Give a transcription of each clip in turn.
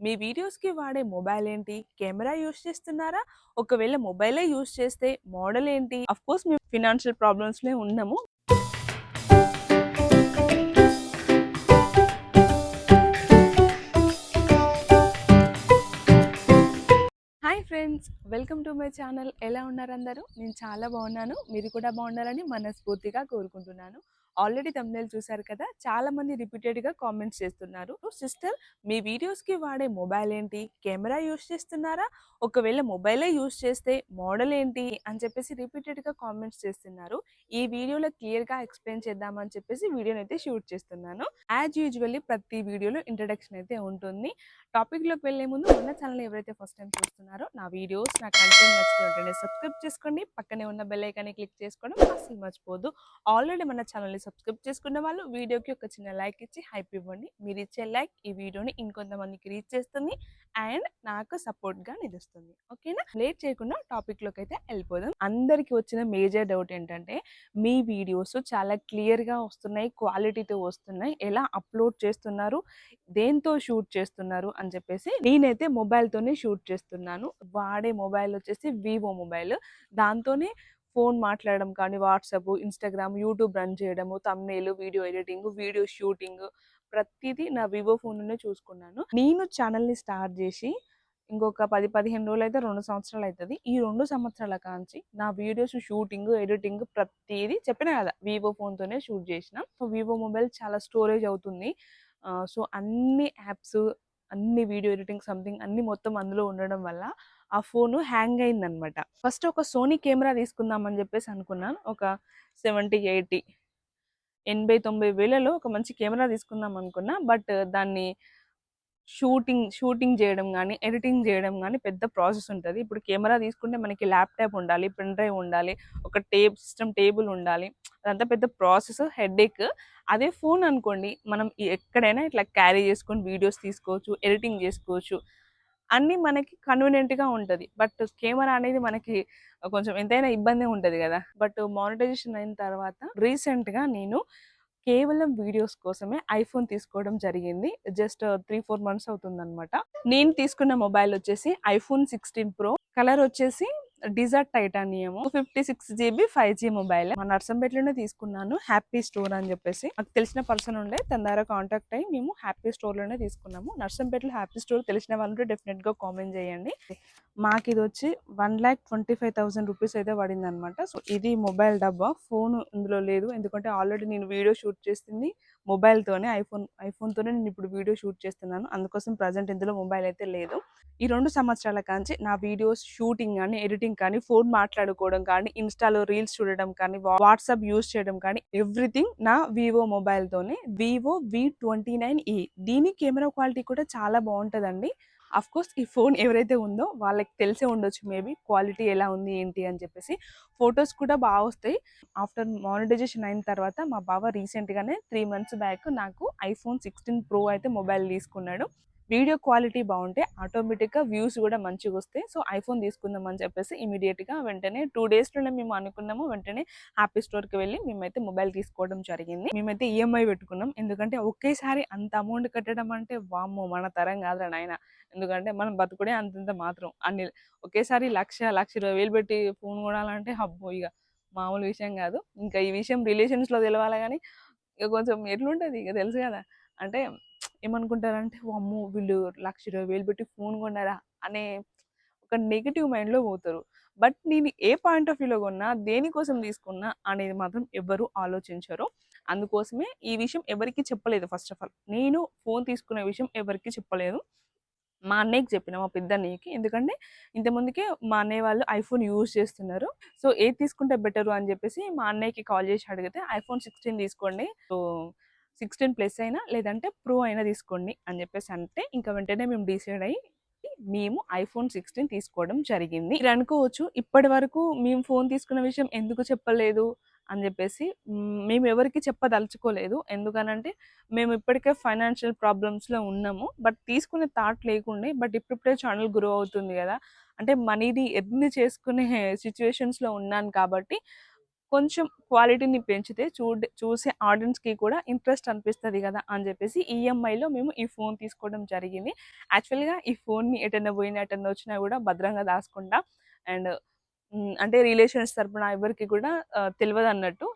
మీ వీడియోస్‌కి వాడే మొబైల్ ఏంటి? కెమెరా యూజ్ చేస్తున్నారా? ఒకవేళ మొబైలే యూజ్ చేస్తే మోడల్ ఏంటి? అఫ్‌కోర్స్ మేము ఫినాన్షియల్ ప్రాబ్లమ్స్‌లో ఉన్నాము. Hi friends welcome to my channel ఎలా ఉన్నారు అందరూ నేను చాలా బాగున్నాను మీరు కూడా బాగుండాలని మనస్ఫూర్తిగా కోరుకుంటున్నాను ఆల్రెడీ తమ్నేల్ చూశారు కదా చాలా మంది రిపీటెడ్గా కామెంట్స్ చేస్తున్నారు. సిస్టర్ మీ వీడియోస్కి వాడే మొబైల్ ఏంటి? కెమెరా యూస్ చేస్తున్నారా? ఒకవేళ మొబైలే యూస్ చేస్తే మోడల్ ఏంటి? అని చెప్పేసి రిపీటెడ్గా కామెంట్స్ చేస్తున్నారు. ఈ వీడియోలో క్లియర్గా ఎక్స్ప్లెయిన్ చేద్దామని చెప్పేసి వీడియోని అయితే షూట్ చేస్తున్నాను. యాజ్ యూజువల్లీ ప్రతి వీడియోలో ఇంట్రడక్షన్ అయితే ఉంటుంది. టాపిక్లోకి వెళ్ళే ముందు మన ఛానల్ ఎవరైతే ఫస్ట్ టైం చూస్తున్నారో నా వీడియోస్ నా కంటెంట్ నచ్చితే వెంటనే సబ్స్క్రైబ్ చేసుకోండి పక్కనే ఉన్న బెల్ ఐకాన్ని క్లిక్ చేసుకోవడం అసలు మర్చిపోదు ఆల్రెడీ మన ఛానల్ని సబ్స్క్రైబ్ చేసుకున్న వాళ్ళు వీడియోకి ఒక చిన్న లైక్ ఇచ్చి హైప్ ఇవ్వండి. మీరు ఇచ్చే లైక్ ఈ వీడియోని ఇంకొంతమందికి రీచ్ చేస్తుంది అండ్ నాకు సపోర్ట్గా నిలుస్తుంది. ఓకేనా లేట్ చేయకుండా టాపిక్లోకి అయితే వెళ్ళిపోదాం. అందరికీ వచ్చిన మేజర్ డౌట్ ఏంటంటే మీ వీడియోస్ చాలా క్లియర్గా వస్తున్నాయి క్వాలిటీతో వస్తున్నాయి ఎలా అప్లోడ్ చేస్తున్నారు దేంతో షూట్ చేస్తున్నారు అని చెప్పేసి నేనైతే మొబైల్తోనే షూట్ చేస్తున్నాను. వాడే మొబైల్ వచ్చేసి వివో మొబైల్ దాంతోనే ఫోన్ మాట్లాడడం కానీ వాట్సాప్ ఇన్స్టాగ్రామ్ యూట్యూబ్ రన్ చేయడము తమ్నేలు వీడియో ఎడిటింగ్ వీడియో షూటింగ్ ప్రతిదీ నా వివో ఫోన్లోనే చూసుకున్నాను. నేను ఛానల్ని స్టార్ట్ చేసి ఇంకొక పది పదిహేను రోజులు అయితే రెండు సంవత్సరాలు అవుతుంది ఈ రెండు సంవత్సరాల కాంచి నా వీడియోస్ షూటింగ్ ఎడిటింగ్ ప్రతిదీ చెప్పిన కదా వివో ఫోన్తోనే షూట్ చేసిన. సో వివో మొబైల్ చాలా స్టోరేజ్ అవుతుంది. సో అన్ని యాప్స్ అన్ని వీడియో ఎడిటింగ్ సంథింగ్ అన్ని మొత్తం అందులో ఉండడం వల్ల ఆ ఫోన్ హ్యాంగ్ అయిందనమాట. ఫస్ట్ ఒక సోనీ కెమెరా తీసుకుందామని చెప్పేసి అనుకున్నాను. ఒక సెవెంటీ ఎయిటీ ఎనభై తొంభై వేలలో ఒక మంచి కెమెరా తీసుకుందాం అనుకున్నా. బట్ దాన్ని షూటింగ్ షూటింగ్ చేయడం కానీ ఎడిటింగ్ చేయడం కానీ పెద్ద ప్రాసెస్ ఉంటుంది. ఇప్పుడు కెమెరా తీసుకుంటే మనకి ల్యాప్టాప్ ఉండాలి పెన్ డ్రైవ్ ఉండాలి ఒక టేబ్ సిస్టమ్ టేబుల్ ఉండాలి అదంతా పెద్ద ప్రాసెస్ హెడేక్. అదే ఫోన్ అనుకోండి మనం ఎక్కడైనా ఇట్లా క్యారీ చేసుకొని వీడియోస్ తీసుకోవచ్చు ఎడిటింగ్ చేసుకోవచ్చు. అన్నీ మనకి కన్వీనియంట్గా ఉంటుంది. బట్ కెమెరా అనేది మనకి కొంచెం ఎంతైనా ఇబ్బంది ఉంటుంది కదా. బట్ మానిటైజేషన్ అయిన తర్వాత రీసెంట్గా నేను కేవలం వీడియోస్ కోసమే ఐఫోన్ తీసుకోవడం జరిగింది. జస్ట్ త్రీ ఫోర్ మంత్స్ అవుతుంది అనమాట నేను తీసుకున్న మొబైల్ వచ్చేసి ఐఫోన్ సిక్స్టీన్ ప్రో కలర్ వచ్చేసి desert titanium fifty six GB five G mobile. మా నర్సంపేటలోనే తీసుకున్నాను హ్యాపీ స్టోర్ అని చెప్పేసి. నాకు తెలిసిన పర్సన్ ఉండే తన ద్వారా కాంటాక్ట్ అయ్యి మేము హ్యాపీ స్టోర్లోనే తీసుకున్నాము. నర్సంపేటలో హ్యాపీ స్టోర్ తెలిసిన వాళ్ళు డెఫినెట్గా కామెంట్ చేయండి. మాకు ఇది వచ్చి one lakh twenty five thousand rupees అయితే పడింది అనమాట సో ఇది మొబైల్ డబ్బా ఫోన్ ఇందులో లేదు. ఎందుకంటే ఆల్రెడీ నేను వీడియో షూట్ చేసింది మొబైల్తోనే ఐఫోన్ ఐఫోన్తోనే నేను ఇప్పుడు వీడియో షూట్ చేస్తున్నాను. అందుకోసం ప్రజెంట్ ఇందులో మొబైల్ అయితే లేదు. ఈ రెండు సంవత్సరాల కాంచి నా వీడియోస్ షూటింగ్ కానీ ఎడిటింగ్ కానీ ఫోన్ మాట్లాడుకోవడం కానీ ఇన్స్టాలో రీల్స్ చూడడం కానీ వాట్సాప్ యూస్ చేయడం కానీ ఎవ్రీథింగ్ నా వివో మొబైల్తోనే వివో వి ట్వంటీ నైన్ ఈ దీని కెమెరా క్వాలిటీ కూడా చాలా బాగుంటుందండి. అఫ్ కోర్స్ ఈ ఫోన్ ఎవరైతే ఉందో వాళ్ళకి తెలిసే ఉండొచ్చు మేబీ క్వాలిటీ ఎలా ఉంది ఏంటి అని చెప్పేసి. ఫొటోస్ కూడా బాగా వస్తాయి. ఆఫ్టర్ మానిటైజేషన్ అయిన తర్వాత మా బావ రీసెంట్గానే త్రీ మంత్స్ బ్యాక్ నాకు ఐఫోన్ సిక్స్టీన్ ప్రో అయితే మొబైల్ తీసుకున్నాడు. వీడియో క్వాలిటీ బాగుంటే ఆటోమేటిక్గా వ్యూస్ కూడా మంచిగా వస్తాయి. సో ఐఫోన్ తీసుకుందాం అని చెప్పేసి ఇమీడియట్గా వెంటనే టూ డేస్లోనే మేము అనుకున్నాము. వెంటనే హ్యాపీ స్టోర్కి వెళ్ళి మేమైతే మొబైల్ తీసుకోవడం జరిగింది. మేమైతే ఈఎంఐ పెట్టుకున్నాం. ఎందుకంటే ఒకేసారి అంత అమౌంట్ కట్టడం అంటే వామ్మో మన తరం కాదురా నాయన. ఎందుకంటే మనం బతుకుడే అంతంత మాత్రం. అన్ని ఒకేసారి లక్ష లక్ష ఇరవై వేలు పెట్టి ఫోన్ కొనాలంటే అబ్బో ఇక మామూలు విషయం కాదు. ఇంకా ఈ విషయం రిలేషన్స్లో తెలవాలి కానీ ఇక కొంచెం ఎట్లుంటుంది ఇక తెలుసు కదా. అంటే ఏమనుకుంటారంటే అమ్మో వీళ్ళు లక్ష ఇరవై వేలు పెట్టి ఫోన్ కొన్నారా? అనే ఒక నెగిటివ్ మైండ్లో పోతారు. బట్ నేను ఏ పాయింట్ ఆఫ్ వ్యూలో కొన్నా దేనికోసం తీసుకున్నా అనేది మాత్రం ఎవరు ఆలోచించరు. అందుకోసమే ఈ విషయం ఎవరికి చెప్పలేదు ఫస్ట్ ఆఫ్ ఆల్. నేను ఫోన్ తీసుకునే విషయం ఎవరికి చెప్పలేదు. మా అన్నయ్యకి చెప్పిన మా పెద్ద అన్నయ్యకి. ఎందుకంటే ఇంతకుముందుకే మా అన్నయ్య వాళ్ళు ఐఫోన్ యూజ్ చేస్తున్నారు. సో ఏది తీసుకుంటే బెటరు అని చెప్పేసి మా అన్నయ్యకి కాల్ చేసి అడిగితే ఐఫోన్ సిక్స్టీన్ తీసుకోండి. సో సిక్స్టీన్ ప్లస్ అయినా లేదంటే ప్రో అయినా తీసుకోండి అని చెప్పేసి అంటే ఇంకా వెంటనే మేము డిసైడ్ అయ్యి మేము ఐఫోన్ సిక్స్టీన్ తీసుకోవడం జరిగింది. మీరు అనుకోవచ్చు ఇప్పటి వరకు మేము ఫోన్ తీసుకున్న విషయం ఎందుకు చెప్పలేదు అని చెప్పేసి మేము ఎవరికి చెప్పదలుచుకోలేదు. ఎందుకనంటే మేము ఇప్పటికే ఫైనాన్షియల్ ప్రాబ్లమ్స్లో ఉన్నాము. బట్ తీసుకునే థాట్ లేకుండే బట్ ఇప్పుడిప్పుడే ఛానల్ గ్రో అవుతుంది కదా. అంటే మనీని ఎర్న్ చేసుకునే సిచ్యువేషన్స్లో ఉన్నాను కాబట్టి కొంచెం క్వాలిటీని పెంచితే చూడ చూసే ఆడియన్స్కి కూడా ఇంట్రెస్ట్ అనిపిస్తుంది కదా అని చెప్పేసి ఈఎంఐలో మేము ఈ ఫోన్ తీసుకోవడం జరిగింది. యాక్చువల్గా ఈ ఫోన్ని ఎటన్నా పోయినా ఎటన్నా వచ్చినా కూడా భద్రంగా దాచుకుంటా. అండ్ అంటే రిలేషన్స్ తరపున ఎవరికి కూడా తెలియదు అన్నట్టు.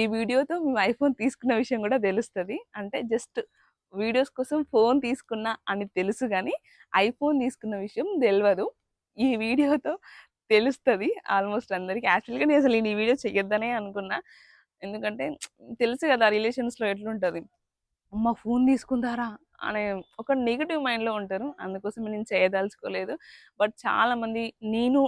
ఈ వీడియోతో మేము ఐఫోన్ తీసుకున్న విషయం కూడా తెలుస్తుంది. అంటే జస్ట్ వీడియోస్ కోసం ఫోన్ తీసుకున్నా అని తెలుసు కానీ ఐఫోన్ తీసుకున్న విషయం తెలియదు ఈ వీడియోతో తెలుస్తుంది ఆల్మోస్ట్ అందరికి. యాక్చువల్గా నేను అసలు నేను ఈ వీడియో చేయొద్దనే అనుకున్నా. ఎందుకంటే తెలుసు కదా రిలేషన్స్లో ఎట్లుంటుంది. అమ్మ ఫోన్ తీసుకుందారా? అనే ఒక నెగిటివ్ మైండ్లో ఉంటారు. అందుకోసం నేను చేయదలుచుకోలేదు. బట్ చాలామంది నేను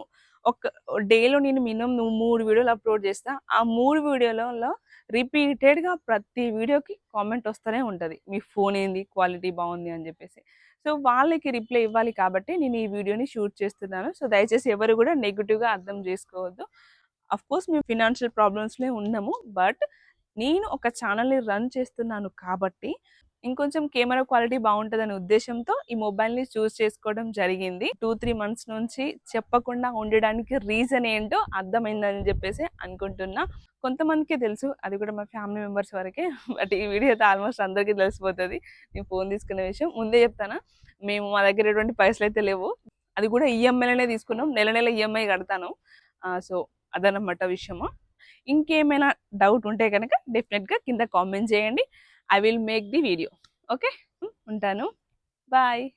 ఒక డేలో నేను మినిమం నువ్వు మూడు వీడియోలు అప్లోడ్ చేస్తా. ఆ మూడు వీడియోలలో రిపీటెడ్గా ప్రతి వీడియోకి కామెంట్ వస్తూనే ఉంటుంది. మీ ఫోన్ ఏంది? క్వాలిటీ బాగుంది అని చెప్పేసి. సో వాళ్ళకి రిప్లై ఇవ్వాలి కాబట్టి నేను ఈ వీడియోని షూట్ చేస్తున్నాను. సో దయచేసి ఎవరు కూడా నెగిటివ్గా అర్థం చేసుకోవద్దు. అఫ్ కోర్స్ మేము ఫినాన్షియల్ ప్రాబ్లమ్స్లో ఉన్నాము. బట్ నేను ఒక ఛానల్ని రన్ చేస్తున్నాను కాబట్టి ఇంకొంచెం కెమెరా క్వాలిటీ బాగుంటుందనే ఉద్దేశంతో ఈ మొబైల్ని చూస్ చేసుకోవడం జరిగింది. టూ త్రీ మంత్స్ నుంచి చెప్పకుండా ఉండడానికి రీజన్ ఏంటో అర్థమైందని చెప్పేసి అనుకుంటున్నా. కొంతమందికి తెలుసు అది కూడా మా ఫ్యామిలీ మెంబర్స్ వరకే బట్ ఈ వీడియో అయితే ఆల్మోస్ట్ అందరికీ తెలిసిపోతుంది. నేను ఫోన్ తీసుకునే విషయం ముందే చెప్తానా? మేము మా దగ్గర ఎటువంటి పైసలు అయితే లేవు. అది కూడా ఈఎంఐలోనే తీసుకున్నాం. నెల నెల ఈఎంఐ కడతాను. సో అదనమాట విషయము. ఇంకేమైనా డౌట్ ఉంటే కనుక డెఫినెట్గా కింద కామెంట్ చేయండి. I will make the video okay ఉంటాను. బాయ్